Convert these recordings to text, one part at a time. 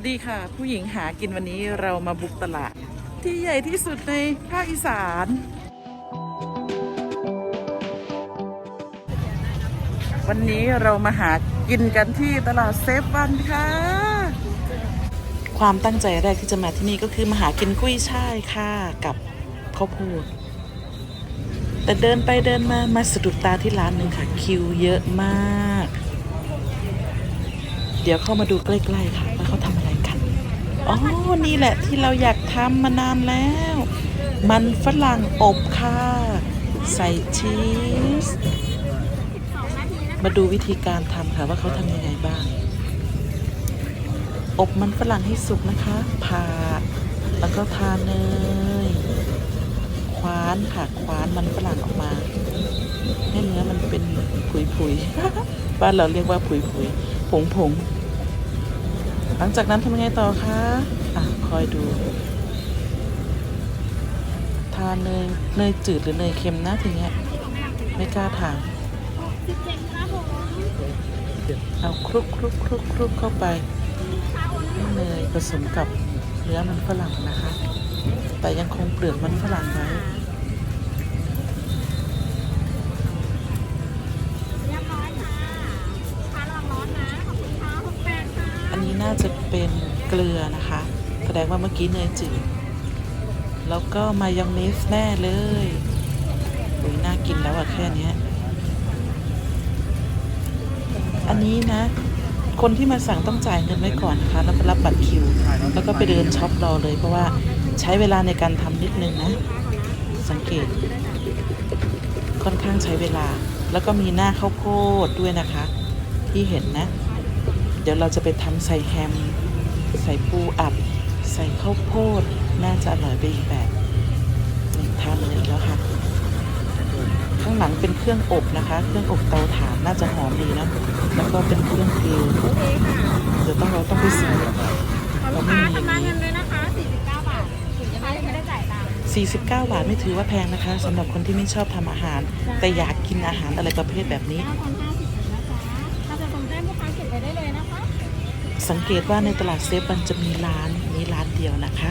วัสดีค่ะ ผู้หญิงหากินวันนี้เรามาบุกตลาด ที่ใหญ่ที่สุดในภาคอีสาน วันนี้เรามาหากินกันที่ตลาดเซฟวันค่ะ ความตั้งใจแรกที่จะมาที่นี่ก็คือมาหากินกุ้ยช่ายค่ะกับข้าวโพดแต่เดินไปเดินมามาสะดุดตาที่ร้านหนึ่งค่ะ คิวเยอะมาก เดี๋ยวเข้ามาดูใกล้ ๆ ค่ะว่าเขาทำ อ๋อ นี่แหละที่เราอยากทำมานานแล้ว มันฝรั่งอบค่ะ ใส่ชีส มาดูวิธีการทำค่ะว่าเขาทำยังไงบ้าง อบมันฝรั่งให้สุกนะคะ ผ่า แล้วก็ทาเนย คว้านค่ะ คว้านมันฝรั่งออกมาให้เนื้อมันเป็นผุยผุยๆบ้านเราเรียกว่าผุยผุยผงผงๆ หลังจากนั้นทำยังไงต่อคะอะคอยดูทานเนยเนยจืดหรือเนยเค็มนะทีเนี้ยไม่กล้าถามเอาคลุกคลุกคลุกคลุกเข้าไปเนยผสมกับเนื้อมันฝรั่งนะคะ แต่ยังคงเปลือกมันฝรั่งไว้ น่าจะเป็นเกลือนะคะ แสดงว่าเมื่อกี้เนยจืด แล้วก็มายองเนสแน่เลยอุ้ยน่ากินแล้วอะแค่นี้อันนี้นะ คนที่มาสั่งต้องจ่ายเงินไว้ก่อนนะคะ แล้วไปรับบัตรคิว แล้วก็ไปเดินช็อปรอเลย เพราะว่าใช้เวลาในการทำนิดนึงนะ สังเกต ค่อนข้างใช้เวลา แล้วก็มีหน้าข้าวโพดด้วยนะคะ ที่เห็นนะ ดี๋ยวเราจะไปทำใส่แฮม ใส่ปูอัด ใส่ข้าวโพด น่าจะอร่อยไปอีกแบบนี่ทานเลยแล้วค่ะ ข้างหลังเป็นเครื่องอบนะคะ เครื่องอบเตาถ่านน่าจะหอมดีนะ แล้วก็เป็นเครื่องกริลโอเคค่ะเดี๋ยวต้องเราต้องไปซื้อขอลูกค้าชำระเงินด้วยนะคะ49บาทถึงจะไม่ไม่ได้จ่ายตังค์49 บาทไม่ถือว่าแพงนะคะสำหรับคนที่ไม่ชอบทำอาหาร แต่อยากกินอาหารอะไรประเภทแบบนี้9,050เลยนะคะถ้าจะส่งแจ้งลูกค้าเก็บไปได้เลยนะคะ สังเกตว่าในตลาดเซฟวันจะมีร้านนี้ร้านเดียวนะคะ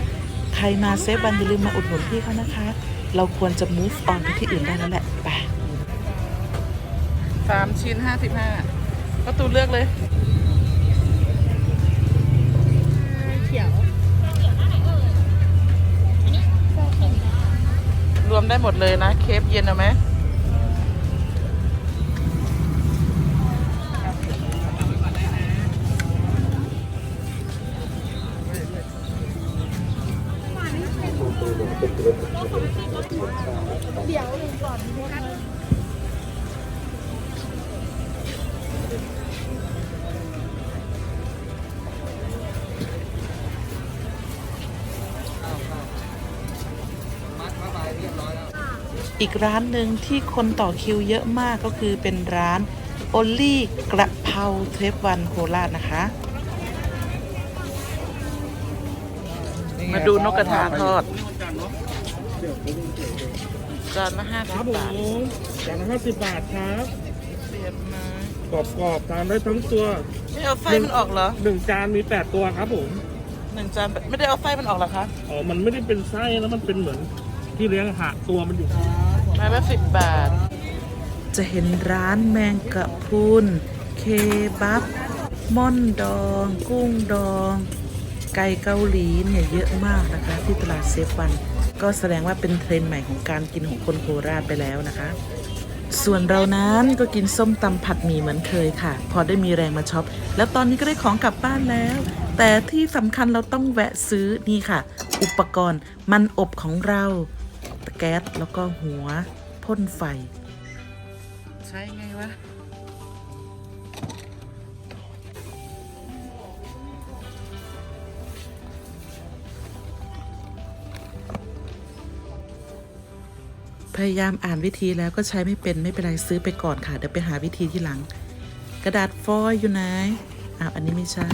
ใครมาเซฟวันอย่าลืมมาอุดหนุนพี่เขานะคะ เราควรจะ move on ไปที่อื่นได้แล้วแหละไปสามชิ้นห้าสิบห้าประตูเลือกเลยเขียว รวมได้หมดเลยนะ เคฟเย็นเอาไหม อีกร้านหนึ่งที่คนต่อคิวเยอะมากก็คือเป็นร้านโอลี่กระเพราเทปวันโคราชนะคะ มาดูนกกระทาทอด จานละห้าคสิรับบผบาทมจานละห้าสิบบาทครับเสียบมากรอบๆทานได้ทั้งตัวไม่เอาไฟมันออกเหรอหนึ่งจานมีแปดตัวครับผมหนึ่งจานไม่ได้เอาไฟมันออกเหรอคะอ๋อมันไม่ได้เป็นไส้แล้วมันเป็นเหมือนที่เลี้ยงหะตัวมันอยู่ ไม้ละสิบบาท จะเห็นร้านแมงกะพรุนเคบับม่อนดอง กุ้งดอง ไก่เกาหลีเนี่ยเยอะมากนะคะ ที่ตลาดเซฟวัน ก็แสดงว่าเป็นเทรนด์ใหม่ของการกินของคนโคราชไปแล้วนะคะ ส่วนเรานั้นก็กินส้มตำผัดหมี่เหมือนเคยค่ะ พอได้มีแรงมาช็อป แล้วตอนนี้ก็ได้ของกลับบ้านแล้ว แต่ที่สำคัญเราต้องแวะซื้อนี่ค่ะ อุปกรณ์มันอบของเรา แก๊สแล้วก็หัวพ่นไฟ ใช่ไงวะพยายามอ่านวิธีแล้วก็ใช้ไม่เป็นไม่เป็นไรซื้อไปก่อนค่ะ เดี๋ยวไปหาวิธีที่หลัง กระดาษฟอยล์อยู่ไหนอ้าวอันนี้ไม่ใช่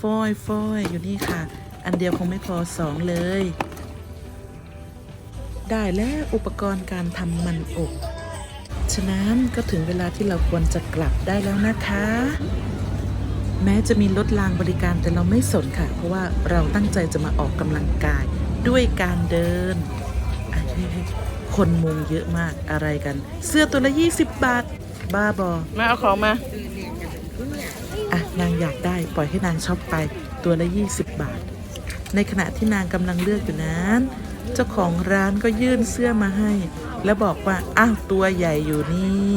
ฟอยล์ฟอยล์อยู่นี่ค่ะ อันเดียวคงไม่พอสองเลย ได้แล้วอุปกรณ์การทำมันอบ ฉะนั้นก็ถึงเวลาที่เราควรจะกลับได้แล้วนะคะ แม้จะมีรถรางบริการแต่เราไม่สนค่ะ เพราะว่าเราตั้งใจจะมาออกกำลังกายด้วยการเดินอะเฮ้ยๆคนมุงเยอะมากอะไรกัน เสื้อตัวละ 20 บาท บ้าบอ มาเอาของมา อะ นางอยากได้ปล่อยให้นางช็อปไปตัวละ 20 บาท ในขณะที่นางกำลังเลือกอยู่นั้น เจ้าของร้านก็ยื่นเสื้อมาให้ แล้วบอกว่า อ้าว ตัวใหญ่อยู่นี่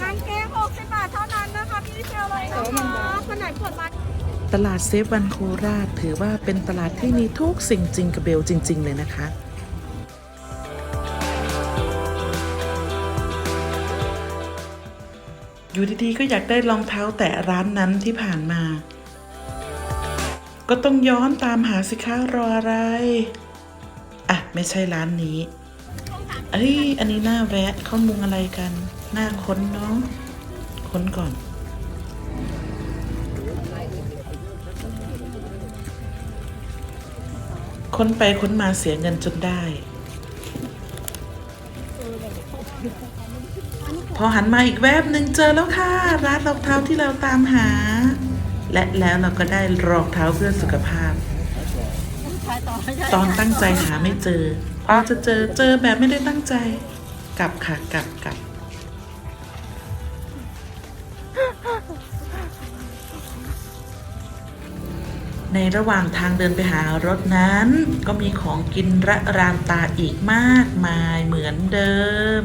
กางเกง60บาทเท่านั้นนะคะพี่เซลเลยนะคะคนไหนปวดมาตลาดเซฟวันโคราช ถือว่าเป็นตลาดที่มีทุกสิ่งจริงกับเบลจริง ๆ เลยนะคะอยู่ดีๆก็อยากได้รองเท้าแตะร้านนั้นที่ผ่านมา ก็ต้องย้อนตามหาสิคะรออะไร อะ ไม่ใช่ร้านนี้ เอ้ย อันนี้หน่าแวะเขามุงอะไรกัน หน้าค้นเนาะค้นก่อน ค้นไปค้นมาเสียเงินจนได้ พอหันมาอีกแวบหนึ่งเจอแล้วค่ะ ร้านรองเท้าที่เราตามหา และแล้วเราก็ได้รองเท้าเพื่อสุขภาพ ตอนตั้งใจหาไม่เจอพอจะเจอเจอแบบไม่ได้ตั้งใจ กลับค่ะกลับกลับในระหว่างทางเดินไปหารถนั้น ก็มีของกินระรามตาอีกมากมายเหมือนเดิม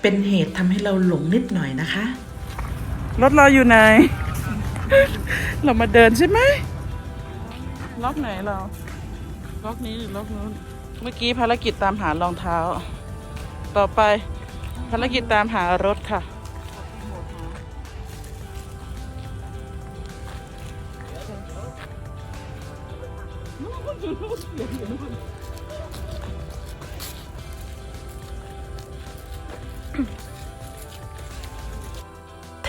เป็นเหตุทำให้เราหลงนิดหน่อยนะคะ รถเราอยู่ไหน เรามาเดินใช่ไหมล็อกไหนเรา ล็อกนี้หรือล็อกนู้น เมื่อกี้ภารกิจตามหารองเท้า ต่อไปภารกิจตามหารถค่ะ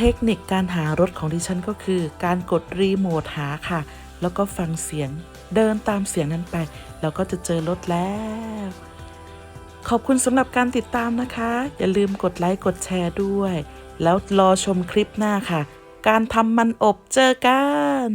เทคนิคการหารถของดิฉันก็คือ การกดรีโมทหาค่ะ แล้วก็ฟังเสียงเดินตามเสียงนั้นไป เราก็จะเจอรถแล้ว ขอบคุณสำหรับการติดตามนะคะ อย่าลืมกดไลค์กดแชร์ด้วย แล้วรอชมคลิปหน้าค่ะ การทำมันอบเจอกัน